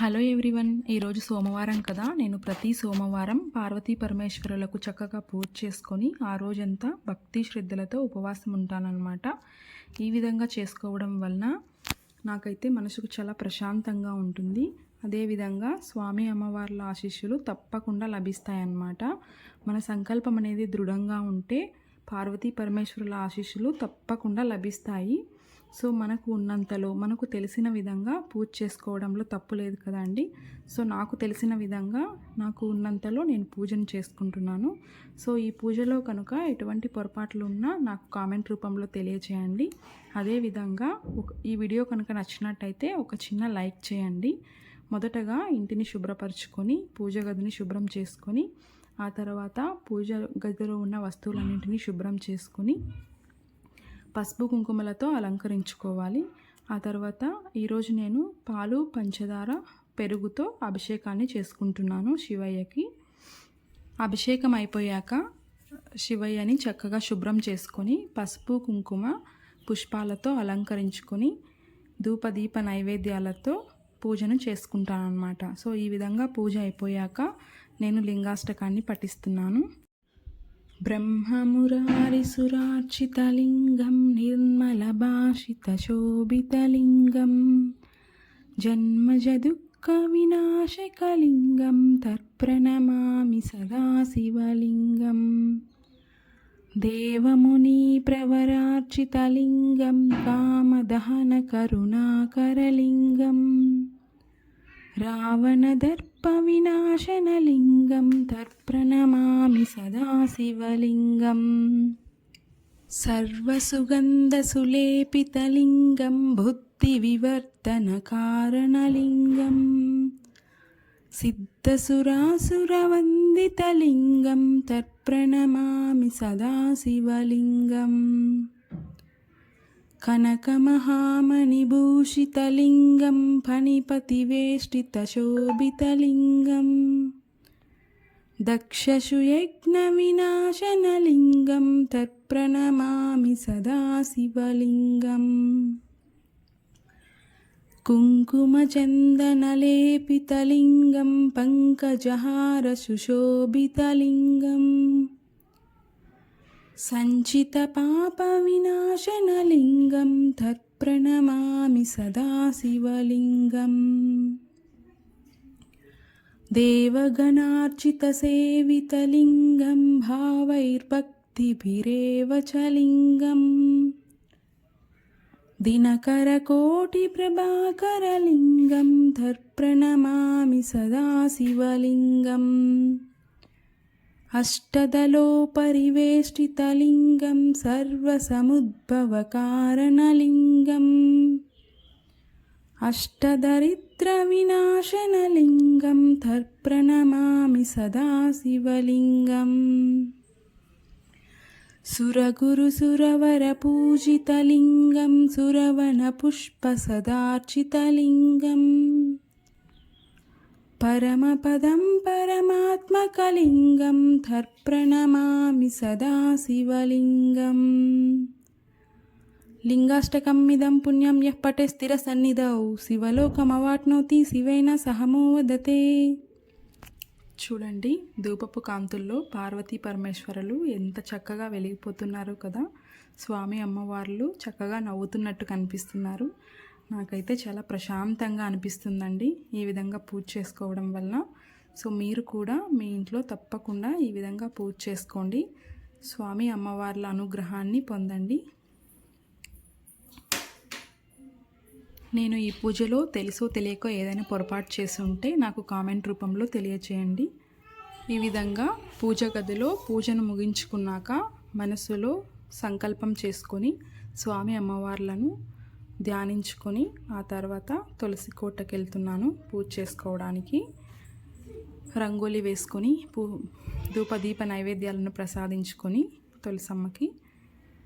Hello everyone ఈరోజు సోమవారం కదా. నేను ప్రతి సోమవారం పార్వతీ పరమేశ్వరులకు చక్కగా పూజ చేసుకొని ఆ రోజంతా భక్తి శ్రద్ధలతో ఉపవాసం ఉంటానన్నమాట. ఈ విధంగా చేసుకోవడం వలన నాకైతే మనసుకు చాలా ప్రశాంతంగా ఉంటుంది. అదేవిధంగా స్వామి అమ్మవార్ల ఆశీస్సులు తప్పకుండా లభిస్తాయన్నమాట. మన సంకల్పం అనేది దృఢంగా ఉంటే పార్వతీ పరమేశ్వరుల ఆశీస్సులు తప్పకుండా లభిస్తాయి. సో మనకు ఉన్నంతలో మనకు తెలిసిన విధంగా పూజ చేసుకోవడంలో తప్పు లేదు కదండి సో నాకు తెలిసిన విధంగా నాకు ఉన్నంతలో నేను పూజను చేసుకుంటున్నాను. సో ఈ పూజలో కనుక ఎటువంటి పొరపాట్లు ఉన్నా నాకు కామెంట్ రూపంలో తెలియచేయండి. అదేవిధంగా ఈ వీడియో కనుక నచ్చినట్టయితే ఒక చిన్న లైక్ చేయండి. మొదటగా ఇంటిని శుభ్రపరచుకొని పూజ గదిని శుభ్రం చేసుకొని ఆ తర్వాత పూజ గదిలో ఉన్న వస్తువులన్నింటినీ శుభ్రం చేసుకుని పసుపు కుంకుమలతో అలంకరించుకోవాలి. ఆ తర్వాత ఈరోజు నేను పాలు పంచదార పెరుగుతో అభిషేకాన్ని చేసుకుంటున్నాను శివయ్యకి. అభిషేకం అయిపోయాక శివయ్యని చక్కగా శుభ్రం చేసుకొని పసుపు కుంకుమ పుష్పాలతో అలంకరించుకొని ధూపదీప నైవేద్యాలతో పూజను చేసుకుంటాను అనమాట సో ఈ విధంగా పూజ అయిపోయాక నేను లింగాష్టకాన్ని పఠిస్తున్నాను. ब्रह्ममुरारिसुरार्चितलिङ्गं निर्मलभाषितशोभितलिङ्गं जन्मजदुःखविनाशकलिङ्गं तत्प्रणमामि सदा शिवलिङ्गम् देवमुनिप्रवरार्चितलिङ्गं कामदहनकरुणाकरलिङ्गम् रावणदर्पविनाशनलिङ्गं तत्प्रणमामि నమామి సదాశివలింగం సర్వసుగంధసులేపితలింగం బుద్ధివివర్ధనకారణలింగం సిద్ధసురాసురవందితలింగం తత్ప్రణమామి సదాశివలింగం కనకమహామణిభూషితలింగం ఫణిపతివేష్టితశోభితలింగం. दक्षसुयज्ञविनाशनलिङ्गं तत्प्रणमामि सदा शिवलिङ्गम् कुङ्कुमचन्दनलेपितलिङ्गं पङ्कजहारसुशोभितलिङ्गम्। सञ्चितपापविनाशनलिङ्गं तत्प्रणमामि सदा शिवलिङ्गम् देवगणार्चितसेवितलिङ्गं भावैर्भक्तिभिरेव च लिङ्गम्। दिनकरकोटिप्रभाकरलिङ्गं तत्प्रणमामि सदा शिवलिङ्गम् अष्टदलोपरिवेष्टितलिङ्गं सर्वसमुद्भवकारणलिङ्गम् अष्टदरिद्रविनाशनलिङ्गं तत्प्रणमामि सदा शिवलिङ्गम् सुरगुरुसुरवरपूजितलिङ्गं सुरवनपुष्पसदार्चितलिङ्गम्। परमपदं परमात्मकलिङ्गं तर्प्रणमामि सदा शिवलिङ्गम् లింగాష్టకం ఇదం పుణ్యం యః పటే స్థిర సన్నిధౌ. శివలోకమవాట్నోతి శివైన సహమోవదతే చూడండి ధూపపు కాంతుల్లో పార్వతీ పరమేశ్వరులు ఎంత చక్కగా వెలిగిపోతున్నారు కదా. స్వామి అమ్మవార్లు చక్కగా నవ్వుతున్నట్టు కనిపిస్తున్నారు. నాకైతే చాలా ప్రశాంతంగా అనిపిస్తుందండి ఈ విధంగా పూజ చేసుకోవడం వలన సో మీరు కూడా మీ ఇంట్లో తప్పకుండా ఈ విధంగా పూజ చేసుకోండి. స్వామి అమ్మవార్ల అనుగ్రహాన్ని పొందండి. నేను ఈ పూజలో తెలుసో తెలియకో ఏదైనా పొరపాటు చేసి ఉంటే నాకు కామెంట్ రూపంలో తెలియచేయండి. ఈ విధంగా పూజ గదిలో పూజను ముగించుకున్నాక మనసులో సంకల్పం చేసుకొని స్వామి అమ్మవార్లను ధ్యానించుకొని ఆ తర్వాత తులసి కోటకి వెళ్తున్నాను పూజ చేసుకోవడానికి. రంగోలి వేసుకొని పూ ధూపదీప నైవేద్యాలను ప్రసాదించుకొని తులసమ్మకి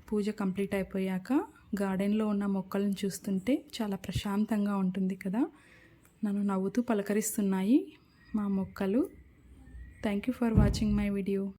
పూజ కంప్లీట్ అయిపోయాక గార్డెన్లో ఉన్న మొక్కలను చూస్తుంటే చాలా ప్రశాంతంగా ఉంటుంది కదా. నన్ను నవ్వుతూ పలకరిస్తున్నాయి మా మొక్కలు. Thank you for watching my video.